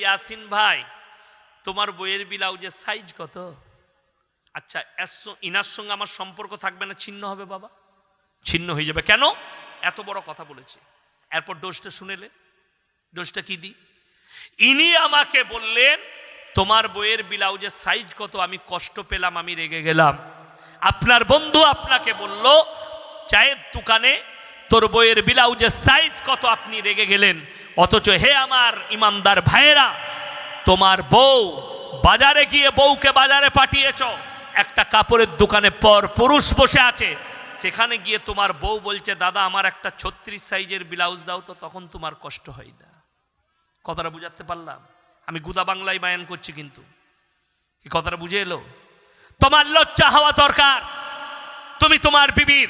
ইয়াসিন ভাই, তোমার বইয়ের ব্লাউজের সাইজ কত? আচ্ছা ইনার সঙ্গে আমার সম্পর্ক থাকবে না, ছিন্ন হবে বাবা। ছিন্ন হয়ে যাবে। কেন? এত বড় কথা বলেছে। এরপর ডোজটা শুনেলে। ডোজটা কি দি? ইনি আমাকে বললেন, তোমার বইয়ের ব্লাউজের সাইজ কত, আমি কষ্ট পেলাম, আমি রেগে গেলাম। আপনার বন্ধু আপনাকে বলল, চায়ের দোকানে তোর বইয়ের ব্লাউজের সাইজ কত, আপনি রেগে গেলেন। অথচ হে আমার ইমানদার ভাইয়েরা, তোমার বউ বাজারে গিয়ে বউকে বাজারে পাঠিয়েছ। একটা কাপড়ের দোকানে পর পুরুষ বসে আছে। সেখানে গিয়ে তোমার বউ বলছে, দাদা, আমার একটা ছত্রিশ সাইজের ব্লাউজ দাও তো, তখন তোমার কষ্ট হয় না। কথাটা বুঝাতে পারলাম। আমি গুদা বাংলায় বায়ান করছি কিন্তু। কি কথাটা বুঝে এলো? তোমার লজ্জা হওয়া দরকার। তুমি তোমার বিবির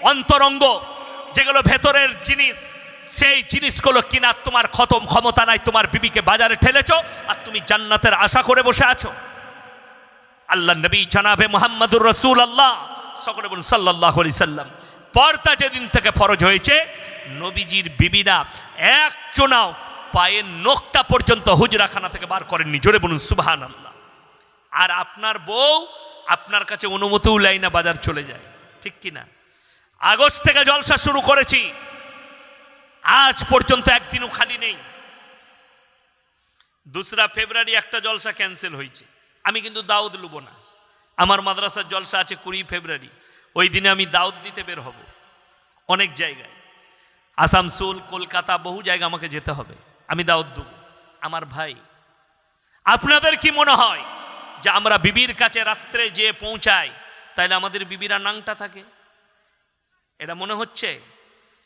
অন্তরঙ্গ, যেগুলো ভেতরের জিনিস সেই জিনিসগুলো কিনার তোমার খতম ক্ষমতা নাই, তোমার বিবিকে বাজারে ঠেলেছ আর তুমি জান্নাতের আশা করে বসে আছো। আল্লাহ নবী জানাবে মোহাম্মদুর রসুল আল্লাহ সকলে বলুন সাল্লাহ আলি সাল্লাম। পর্দা যেদিন থেকে ফরজ হয়েছে, নবীজির বিবিরা এক চোনাও পায়ের নখটা পর্যন্ত হুজরাখানা থেকে বার করেননি। জোরে বলুন সুবাহান আল্লাহ আর আপনার বউ আপনার কাছে অনুমতিও লাই না, বাজার চলে যায়। ঠিক কি না আগস্ট থেকে জলসা শুরু করেছি। আজ পর্যন্ত একদিনও খালি নেই। দোসরা ফেব্রুয়ারি একটা জলসা ক্যান্সেল হয়েছে। আমি কিন্তু দাউদ লুব না। আমার মাদ্রাসার জলসা আছে কুড়ি ফেব্রুয়ারি। ওই দিনে আমি দাউদ দিতে বের হব। অনেক জায়গায়। আসামসোল কলকাতা বহু জায়গা আমাকে যেতে হবে। আমি দাউদ দেব। আমার ভাই। আপনাদের কি মনে হয় যে আমরা বিবির কাছে রাত্রে যে পৌঁছাই তাহলে আমাদের বিবিরা নাংটা থাকে? এটা মনে হচ্ছে?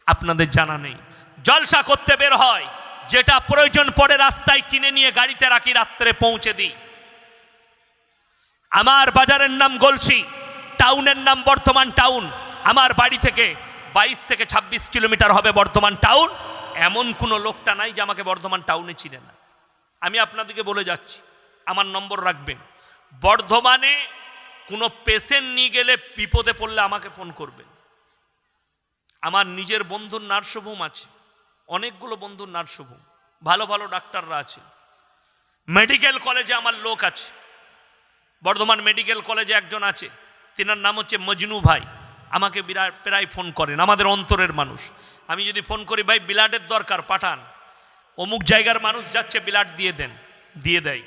আপনাদের জানা নেই। জলসা করতে বের হয়। যেটা প্রয়োজন পড়ে রাস্তায় কিনে নিয়ে গাড়িতে রাখি, রাত্রে পৌঁছে দিই। আমার বাজারের নাম গলসি, টাউনের নাম বর্তমান টাউন। আমার বাড়ি থেকে বাইশ থেকে ২৬ কিলোমিটার হবে বর্তমান টাউন। এমন কোনো লোকটা নাই যে আমাকে বর্ধমান টাউনে চিনে না। আমি আপনাদেরকে বলে যাচ্ছি, আমার নম্বর রাখবেন। বর্ধমানে কোনো পেশেন্ট নিয়ে গেলে বিপদে পড়লে আমাকে ফোন করবেন। আমার নিজের বন্ধুর নার্সভোম আছে। অনেকগুলো বন্ধুর নার্সভোম ভালো ভালো ডাক্তাররা আছে। মেডিকেল কলেজে আমার লোক আছে। বর্ধমান মেডিকেল কলেজে একজন আছে। তেনার নাম হচ্ছে মজনু ভাই। আমাকে বিরাট প্রায় ফোন করেন, আমাদের অন্তরের মানুষ। আমি যদি ফোন করি, ভাই, বিলাটের দরকার, পাঠান। অমুক জায়গার মানুষ যাচ্ছে, বিলাট দিয়ে দেন, দিয়ে দেয়।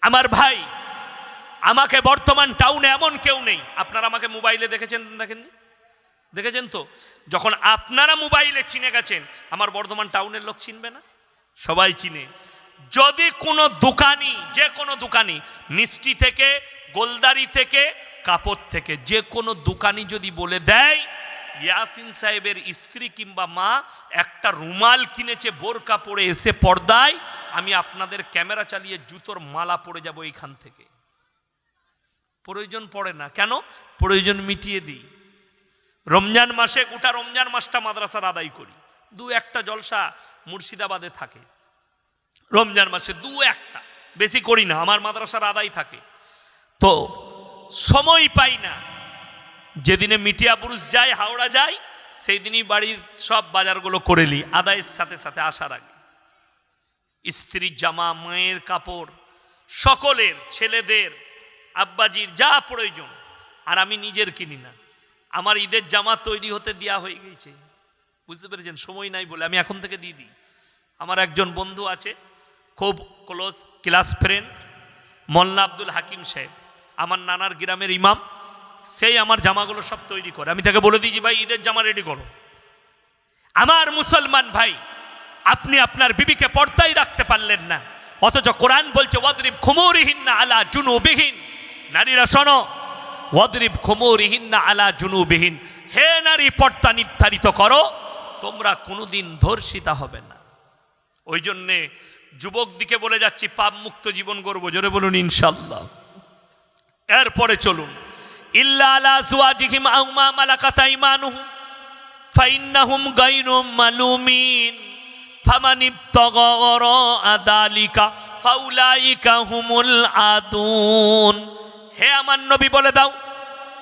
আমার ভাই, আমাকে বর্তমান টাউনে এমন কেউ নেই। আপনারা আমাকে মোবাইলে দেখেছেন, দেখেননি? দেখেছেন তো? যখন আপনারা মোবাইলে চিনে গেছেন, আমার বর্ধমান টাউনের লোক চিনবে না? সবাই চিনে। যদি কোনো দোকানি, যে কোনো দোকানি, মিষ্টি থেকে, গোলদারি থেকে, কাপড় থেকে, যে কোনো দোকানি যদি বলে দেয়, ইয়াসিন সাহেবের স্ত্রী কিংবা মা একটা রুমাল কিনেছে বোরকা পরে এসে পর্দায়, আমি আপনাদের ক্যামেরা চালিয়ে জুতোর মালা পরে যাব এইখান থেকে। প্রয়োজন পড়ে না। কেন? প্রয়োজন মিটিয়ে দিই। রমজান মাসে, গোটা রমজান মাসটা মাদ্রাসার আদায় করি। দু একটা জলসা মুর্শিদাবাদে থাকে। রমজান মাসে দু একটা। বেশি করি না, আমার মাদ্রাসার আদায় থাকে। তো সময় পাই না। যেদিনে মিটিয়া পুরুষ যায়, হাওড়া যায় সেই দিনই বাড়ির সব বাজারগুলো করে নিই, আদায়ের সাথে সাথে আসার আগে। স্ত্রীর জামা, মায়ের কাপড়, সকলের, ছেলেদের, আব্বাজির যা প্রয়োজন, আর আমি নিজের কিনি না। আমার ঈদের জামা তৈরি হতে দেওয়া হয়ে গেছে। বুঝতে পেরেছেন? সময় নাই বলে আমি এখন থেকে দিয়ে দিই। আমার একজন বন্ধু আছে, খুব close class friend Mollah Abdul Hakim সাহেব। আমার নানার গ্রামের ইমাম, সেই আমার জামাগুলো সব তৈরি করে। আমি তাকে বলে দিয়েছি ভাই, ঈদের জামা রেডি করো। আমার মুসলমান ভাই, আপনি আপনার বিবিকে পর্দায় রাখতে পারলেন না। অথচ কোরআন বলছে, ওয়াদরিব খুমুরিহীন না আলা জুনুবিহীন। নারীরা শোনো ওয়াদরিব খুমুরিহীন না আলা জুনুবিহীন। হে নারী, পর্দা নির্ধারিত করো, তোমরা কোনোদিন ধর্ষিতা হবে না। ওই জন্যে যুবক দিকে বলে যাচ্ছি, পাপ মুক্ত জীবন গড়বো, জোরে বলুন ইনশাল্লাহ। এরপরে চলুন। ইল্লা আলা সুয়াজিহিম আও মা মালাকাত আইমানুহুম, ফাইন্নাহুম গায়রু মালুমিন, ফামান ইবতাগা ওয়ারাআ যালিকা ফাউলাইকা হুমুল আদুন। হে আমার নবী বলে দাও,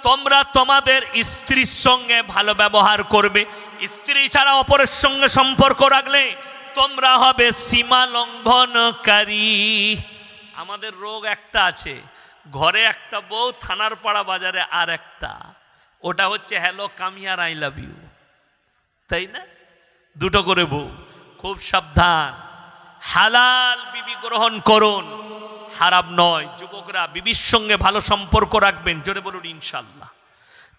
তোমরা তোমাদের স্ত্রীর সঙ্গে ভালো ব্যবহার করবে। স্ত্রী ছাড়া অপরের সঙ্গে সম্পর্ক রাখলে তোমরা হবে সীমা লঙ্ঘনকারী। আমাদের রোগ একটা আছে, ঘরে একটা বউ, থানার পাড়া বাজারে আর একটা। ওটা হচ্ছে, হ্যালো কামিয়ার আই লাভ ইউ। তাই না? দুটো করে বউ, খুব সাবধান। হালাল বিবি গ্রহণ করুন। হারাম নয়। যুবকরা, বিবির সঙ্গে ভালো সম্পর্ক রাখবেন, জোরে বলুন ইনশাল্লাহ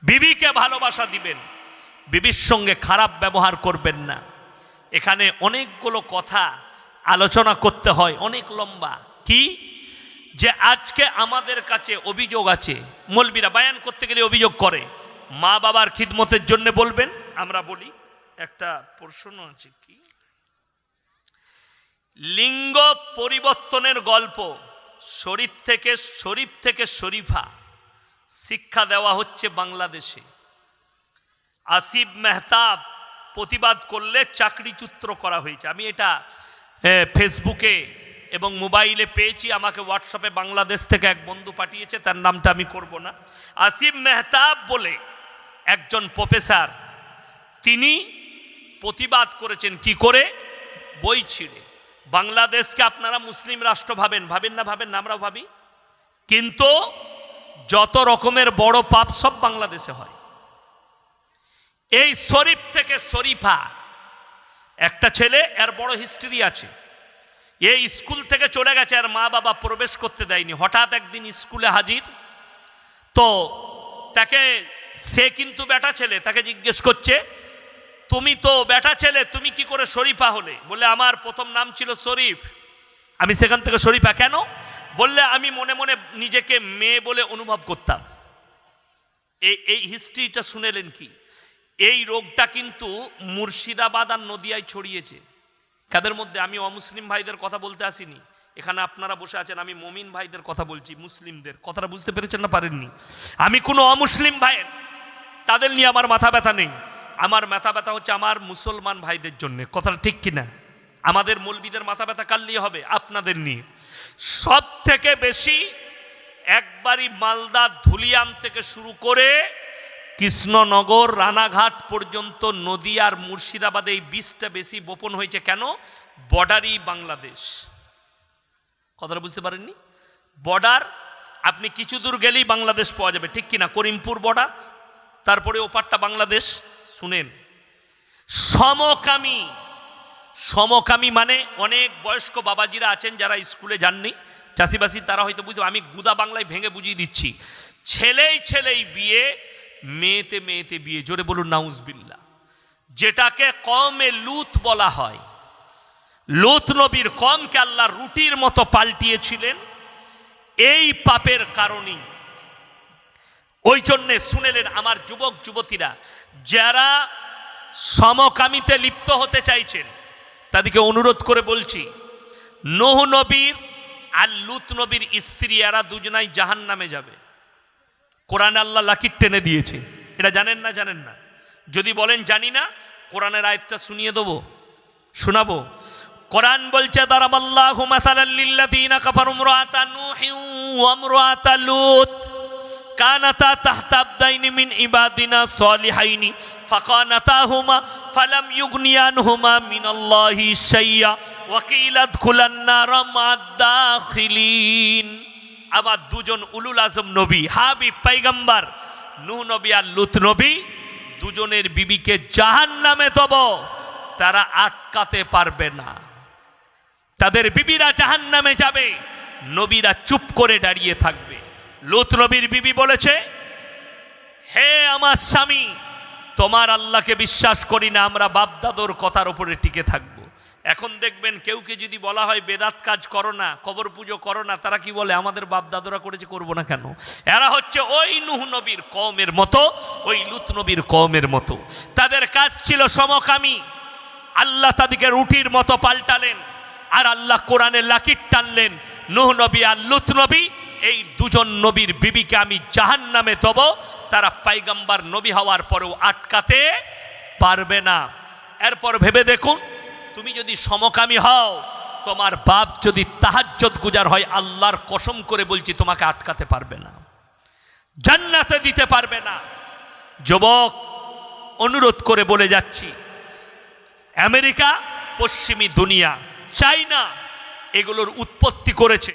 বিবিকে ভালোবাসা দিবেন, বিবির সঙ্গে খারাপ ব্যবহার করবেন না। এখানে অনেকগুলো কথা আলোচনা করতে হয়, অনেক লম্বা। কি? যে আজকে আমাদের কাছে অভিযোগ আছে, মলবিরা বায়ান করতে গেলে অভিযোগ করে। মা বাবার খিদমতের জন্য বলবেন, আমরা বলি, একটা প্রশ্ন আছে কি? লিঙ্গ পরিবর্তনের গল্প। শরীফ থেকে শরীফ থেকে শরীফা। শিক্ষা দেওয়া হচ্ছে বাংলাদেশে। আসিফ মেহতাব প্রতিবাদ করলে চাকরিচ্যুত করা হয়েছে। আমি এটা ফেসবুকে এবং মোবাইলে পেয়েছি। আমাকে হোয়াটসঅ্যাপে বাংলাদেশ থেকে এক বন্ধু পাঠিয়েছে, তার নামটা আমি করব না। আসিফ মেহতাব বলে একজন প্রফেসর, তিনি প্রতিবাদ করেছেন কি করে? বই ছিঁড়ে। বাংলাদেশকে আপনারা মুসলিম রাষ্ট্র ভাবেন ভাবেন না ভাবেন না, আমরাও ভাবি। কিন্তু যত রকমের বড় পাপ সব বাংলাদেশে হয়। এই শরীফ থেকে শরীফা, একটা ছেলে, এর বড় হিস্ট্রি আছে। এই স্কুল থেকে চলে গেছে, আর মা বাবা প্রবেশ করতে দেয়নি। হঠাৎ একদিন স্কুলে হাজির। তো তাকে, সে কিন্তু বেটা ছেলে, তাকে জিজ্ঞেস করছে তুমি তো বেটা ছেলে, তুমি কি করে শরীফা হলে? বলে, আমার প্রথম নাম ছিল শরীফ। আমি সেখান থেকে শরীফা কেন? বললে, আমি মনে মনে নিজেকে মেয়ে বলে অনুভব করতাম। এই এই হিস্ট্রিটা শুনেলেন কি? এই রোগটা কিন্তু মুর্শিদাবাদ আর নদিয়ায় ছড়িয়েছে। কাদের মধ্যে? আমি অমুসলিম ভাইদের কথা বলতে আসিনি। এখানে আপনারা বসে আছেন, আমি মমিন ভাইদের কথা বলছি, মুসলিমদের। কথাটা বুঝতে পেরেছেন না পারেননি? আমি কোনো অমুসলিম ভাইয়ের, তাদের নিয়ে আমার মাথা ব্যথা নেই। আমার মাথা ব্যথা হচ্ছে আমার মুসলমান ভাইদের জন্য। কথাটা ঠিক কিনা? আমাদের মৌলবিদের মাথা ব্যথা কার হবে? আপনাদের নিয়ে। সব থেকে বেশি একবারই মালদা ধুলিয়ান থেকে শুরু করে কৃষ্ণনগর, রানাঘাট পর্যন্ত নদী আর মুর্শিদাবাদে এই বিষটা বেশি বোপন হয়েছে কেন? বর্ডারই বাংলাদেশ। কথাটা বুঝতে পারেননি? বর্ডার, আপনি কিছু দূর গেলেই বাংলাদেশ পাওয়া যাবে। ঠিক কিনা? করিমপুর বর্ডার, তারপরে ওপারটা বাংলাদেশ। শুনেন, সমকামী সমকামী মানে অনেক বয়স্ক বাবাজিরা আছেন যারা স্কুলে যাননি। চাষিবাসি তারা হয়তো বুঝতে আমি গুদা বাংলায় ভেঙে বুঝিয়ে দিচ্ছি। ছেলেই ছেলেই বিয়ে, মেয়েতে মেয়েতে বিয়ে। জোরে বলুন নাউজবিল্লা যেটাকে কমে লুত বলা হয়। লুত নবীর কমকে আল্লাহ রুটির মতো পাল্টিয়েছিলেন। এই পাপের কারণেই ওই জন্যে শুনেলেন আমার যুবক যুবতীরা, যারা সমকামিতে লিপ্ত হতে চাইছেন, তাদেরকে অনুরোধ করে বলছি, নোহ নবীর আর লুত নবীর স্ত্রী, এরা দুজনাই জাহান নামে যাবে। কোরআন আল্লাহ লাকির টেনে দিয়েছে। এটা জানেন না জানেন না। যদি বলেন জানি না, কোরআনের আয়তটা শুনিয়ে দেবো, শোনাবো। কোরআন বলছে, দারাবাল্লাহু মাসালাল লিল্লাযীনা কাফারু ওয়া ইমরাআতা লূত। কানাতা তাহতা আবদাইনি মিন ইবাদিনা সালিহাইনি, ফাকানাতাহুমা ফালাম ইউগনিয়ানহুমা মিনাল্লাহি শাইয়্যা ওয়া কিলা আদখুলান নার মা'আদ দাখিলিন আবার দুজন উলুল আজম নবী, হাবিব, পাইগাম্বার নূহ নবী আর লুত নবী, দুজনের বিবিকে জাহান নামে তব তারা আটকাতে পারবে না। তাদের বিবিরা জাহান নামে যাবে, নবীরা চুপ করে দাঁড়িয়ে থাকবে। লুত নবীর বিবি বলেছে, হে আমার স্বামী, তোমার আল্লাহকে বিশ্বাস করি না, আমরা বাপদাদর কথার উপরে টিকে থাকব। এখন দেখবেন কেউকে যদি বলা হয়, বেদাত কাজ করো না, কবর পুজো করো না, তারা কি বলে, আমাদের বাপদাদরা করেছে, করব না কেন? এরা হচ্ছে ওই নুহ নবীর কমের মতো, ওই লুত নবীর কমের মতো। তাদের কাজ ছিল সমকামী। আল্লাহ তাদেরকে রুটির মতো পাল্টালেন, আর আল্লাহ কোরআনে লাকির টানলেন। নুহ নবী আর লুত নবী এই দুজন নবীর বিবিকে আমি জাহান নামে দেব, তারা পাইগাম্বার নবী হওয়ার পরেও আটকাতে পারবে না। এরপর ভেবে দেখুন, তুমি যদি সমকামী হও, তোমার বাপ যদি তাহাজ্জত গুজার হয়, আল্লাহর কসম করে বলছি, তোমাকে আটকাতে পারবে না। জান্নাতে দিতে পারবে না। যুবক, অনুরোধ করে বলে যাচ্ছি, আমেরিকা, পশ্চিমী দুনিয়া, চাইনা এগুলোর উৎপত্তি করেছে।